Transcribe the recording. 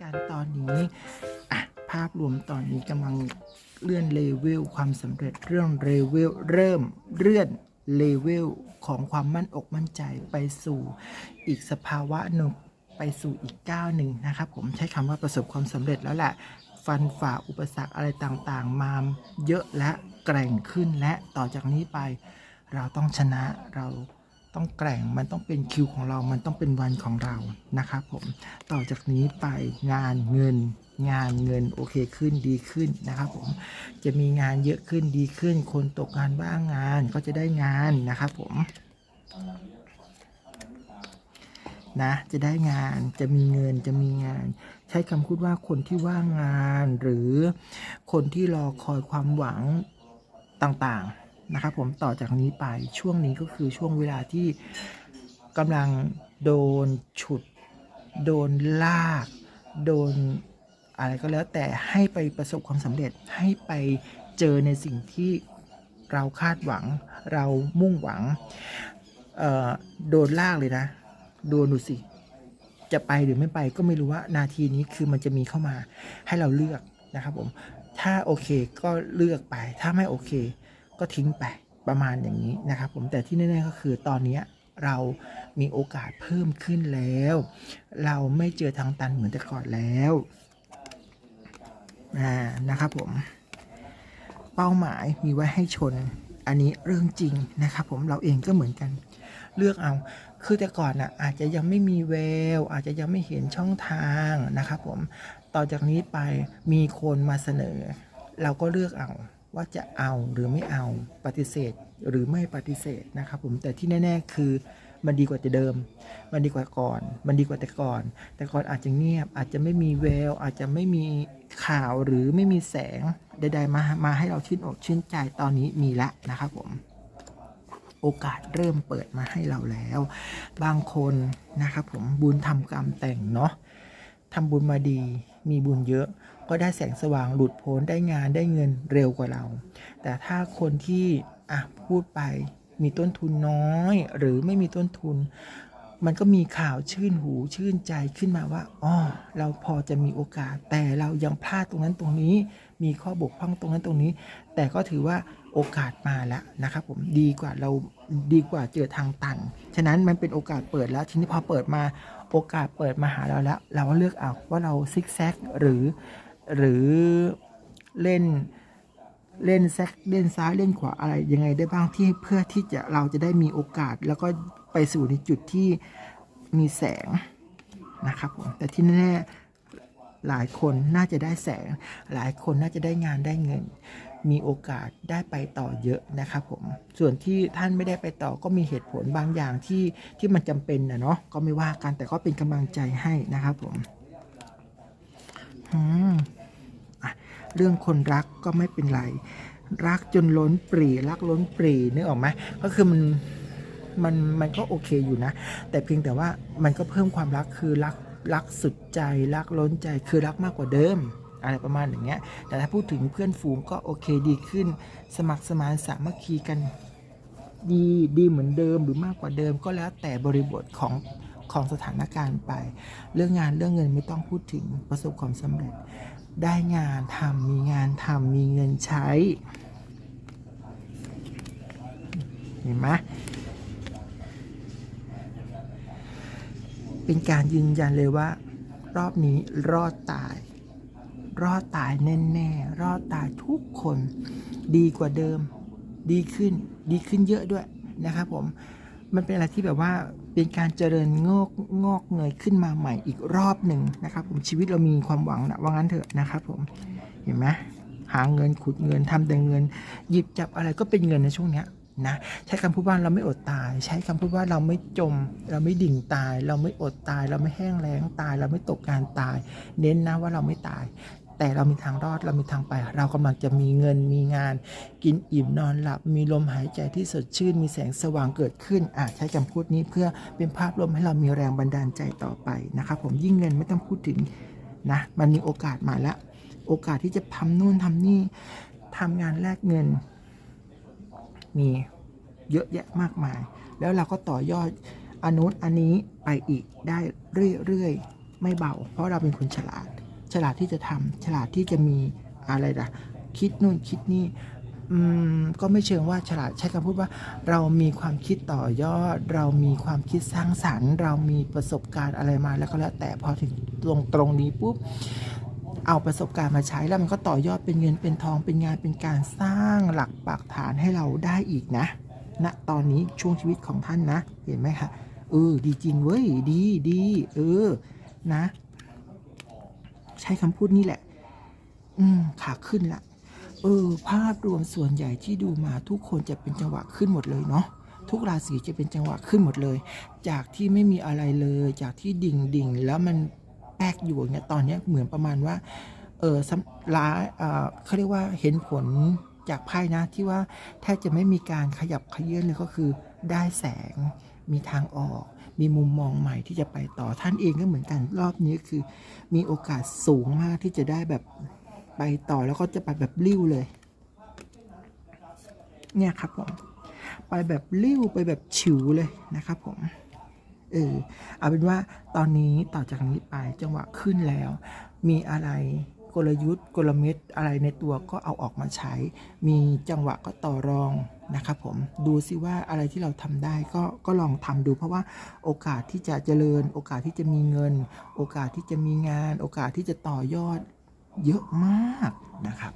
การตอนนี้อะภาพรวมตอนนี้กำลังเลื่อนเลเวลความสำเร็จเรื่องเลเวลเริ่มเลื่อนเลเวลของความมั่นอกมั่นใจไปสู่อีกสภาวะหนึ่งไปสู่อีกก้าวหนึ่งนะครับผมใช้คำว่าประสบความสำเร็จแล้วแหละฟันฝ่าอุปสรรคอะไรต่างๆ มาเยอะและแกร่งขึ้นและต่อจากนี้ไป เราต้องชนะเรา ต้องแกร่ง มันต้องเป็นคิวของเรา มันต้องเป็นวันของเรานะครับผม ต่อจากนี้ไปงานเงินงานเงินโอเคขึ้นดีขึ้นนะครับผมจะมีงานเยอะขึ้นดีขึ้น คนตกงานบ้างงานก็จะได้งานนะครับผมนะจะได้งานจะมีเงินจะมีงาน ใช้คำพูดว่าคนที่ว่างงานหรือคนที่รอคอยความหวังต่างๆ นะครับผมต่อจากนี้ไปช่วงนี้ก็คือช่วงเวลาที่กำลังโดนฉุด โดนลาก โดนอะไรก็แล้วแต่ให้ไปประสบความสำเร็จให้ไปเจอในสิ่งที่เราคาดหวัง เรามุ่งหวังโดนลากเลยนะ โดนดูสิ จะไปหรือไม่ไปก็ไม่รู้ว่านาทีนี้คือมันจะมีเข้ามาให้เราเลือกนะครับผม ถ้าโอเคก็เลือกไป ถ้าไม่โอเค ก็ทิ้งไปประมาณอย่างนี้นะครับผมแต่ที่แน่ๆก็คือตอนนี้เรามีโอกาสเพิ่มขึ้นแล้ว เราไม่เจอทางตันเหมือนแต่ก่อนแล้วนะครับผมเป้าหมายมีไว้ให้ชน อันนี้เรื่องจริงนะครับผมเราเองก็เหมือนกันเลือกเอา คือแต่ก่อนน่ะอาจจะยังไม่มีแวว อาจจะยังไม่เห็นช่องทางนะครับผม ต่อจากนี้ไปมีคนมาเสนอ เราก็เลือกเอา ว่าจะเอาหรือไม่เอาปฏิเสธหรือไม่ปฏิเสธนะครับผมแต่ที่แน่ ๆ คือมันดีกว่าแต่เดิม มันดีกว่าก่อน มันดีกว่าแต่ก่อน แต่ก่อนอาจจะเงียบ อาจจะไม่มีแวว อาจจะไม่มีข่าวหรือไม่มีแสงใดๆมามาให้เราชื่นอกชื่นใจตอนนี้มีละนะครับผมโอกาสเริ่มเปิดมาให้เราแล้ว บางคนนะครับผมบุญทำกรรมแต่งเนาะทำบุญมาดี มีบุญเยอะ ก็ได้แสงสว่างหลุดพ้นได้งานได้เงินเร็วกว่าเรา แต่ถ้าคนที่อะพูดไปมีต้นทุนน้อย หรือไม่มีต้นทุน มันก็มีข่าวชื่นหูชื่นใจขึ้นมาว่าอ๋อเราพอจะมีโอกาส แต่เรายังพลาดตรงนั้นตรงนี้ มีข้อบกพร่องตรงนั้นตรงนี้ แต่ก็ถือว่า โอกาสมาแล้วนะครับผมดีกว่าเราดีกว่าเจอทางตัน ฉะนั้นมันเป็นโอกาสเปิดแล้ว ทีนี้พอเปิดมาโอกาสเปิดมาหาเราแล้ว เราก็เลือกเอาว่าเราซิกแซกหรือหรือเล่นเล่นแซกเล่นซ้ายเล่นขวาอะไรยังไงได้บ้างที่เพื่อที่จะเราจะได้มีโอกาส แล้วก็ไปสู่ในจุดที่มีแสงนะครับผมแต่ที่แน่ๆหลายคนน่าจะได้แสง หลายคนน่าจะได้งานได้เงิน มีโอกาสได้ไปต่อเยอะนะครับผมส่วนที่ท่านไม่ได้ไปต่อก็มีเหตุผลบางอย่างที่ที่มันจำเป็นนะเนาะก็ไม่ว่ากันแต่ก็เป็นกำลังใจให้นะครับผมเรื่องคนรักก็ไม่เป็นไร รักจนล้นปรีรักล้นปรีนึกออกไหมก็คือมันมันมันก็โอเคอยู่นะ แต่เพียงแต่ว่ามันก็เพิ่มความรักคือรักรักสุดใจรักล้นใจคือรักมากกว่าเดิม อะไรประมาณอย่างเงี้ย แต่ถ้าพูดถึงเพื่อนฝูงก็โอเคดีขึ้น สมัครสมานสามัคคีกันดีดีเหมือนเดิมหรือมากกว่าเดิมก็แล้วแต่บริบทของของสถานการณ์ไป เรื่องงานเรื่องเงินไม่ต้องพูดถึงประสบความสำเร็จ ได้งานทำมีงานทำมีเงินใช้ เห็นไหมเป็นการยืนยันเลยว่า รอบนี้รอดตาย รอดตายแน่ๆรอดตายทุกคน ดีกว่าเดิม ดีขึ้น ดีขึ้นเยอะด้วยนะครับผมมันเป็นอะไรที่แบบว่าเป็นการเจริญงอกงอกเงยขึ้นมาใหม่อีกรอบหนึ่งนะครับ ผมชีวิตเรามีความหวังนะว่างั้นเถอะนะครับ ผมเห็นไหมหาเงินขุดเงินทำแต่เงิน หยิบจับอะไรก็เป็นเงินในช่วงเนี้ยนะใช้คำพูดว่าเราไม่อดตาย ใช้คำพูดว่าเราไม่จม เราไม่ดิ่งตาย เราไม่อดตาย เราไม่แห้งแล้งตาย เราไม่ตกงานตาย เน้นนะว่าเราไม่ตาย แต่เรามีทางรอดเรามีทางไป เรากำลังจะมีเงินมีงาน กินอิ่มนอนหลับ มีลมหายใจที่สดชื่น มีแสงสว่างเกิดขึ้นอะใช้คำพูดนี้เพื่อเป็นภาพรวมให้เรามีแรงบันดาลใจต่อไปนะครับผมยิ่งเงินไม่ต้องพูดถึงนะมันมีโอกาสมาแล้วโอกาสที่จะทำนู่นทำนี่ทำงานแลกเงิน มีเยอะแยะมากมาย แล้วเราก็ต่อยอดอนุนอันนี้ไปอีกได้เรื่อยๆ ไม่เบา เพราะเราเป็นคนฉลาด ฉลาดที่จะทำฉลาดที่จะมีอะไรล่ะ คิดนู่นคิดนี่อืมก็ไม่เชิงว่าฉลาดใช้คำพูดว่าเรามีความคิดต่อยอด เรามีความคิดสร้างสรรค์ เรามีประสบการณ์อะไรมาแล้วก็แล้วแต่พอถึงตรงตรงนี้ปุ๊บเอาประสบการณ์มาใช้แล้วมันก็ต่อยอดเป็นเงินเป็นทองเป็นงานเป็นการสร้างหลักปักฐานให้เราได้อีกนะณนะตอนนี้ช่วงชีวิตของท่านนะ เห็นไหมคะเออดีจริงเว้ยดีดีเออนะ ใช้คำพูดนี้แหละ อืมขาขึ้นละเออ ภาพรวมส่วนใหญ่ที่ดูมาทุกคนจะเป็นจังหวะขึ้นหมดเลยเนาะทุกราศีจะเป็นจังหวะขึ้นหมดเลย จากที่ไม่มีอะไรเลย จากที่ดิ่งดิ่งแล้วมันแป๊กอยู่เงี้ยตอนเนี้ยเหมือนประมาณว่า เออสำร้าเออเขาเรียกว่าเห็นผลจากไพ่นะที่ว่าแทบจะไม่มีการขยับขยื่นเลยก็คือได้แสง มีทางออก มีมุมมองใหม่ที่จะไปต่อท่านเองก็เหมือนกันรอบนี้คือ มีโอกาสสูงมากที่จะได้แบบไปต่อแล้วก็จะไปแบบริ้วเลย เนี่ยครับผมไปแบบริ้วไปแบบฉิวเลยนะครับผมเออเอาเป็นว่าตอนนี้ต่อจากนี้ไปจังหวะขึ้นแล้ว มีอะไร กลยุทธ์ กลเม็ดอะไรในตัวก็เอาออกมาใช้ มีจังหวะก็ต่อรองนะครับผมดูซิว่าอะไรที่เราทำได้ก็ก็ลองทำดู เพราะว่าโอกาสที่จะเจริญ โอกาสที่จะมีเงิน โอกาสที่จะมีงาน โอกาสที่จะต่อยอดเยอะมากนะครับ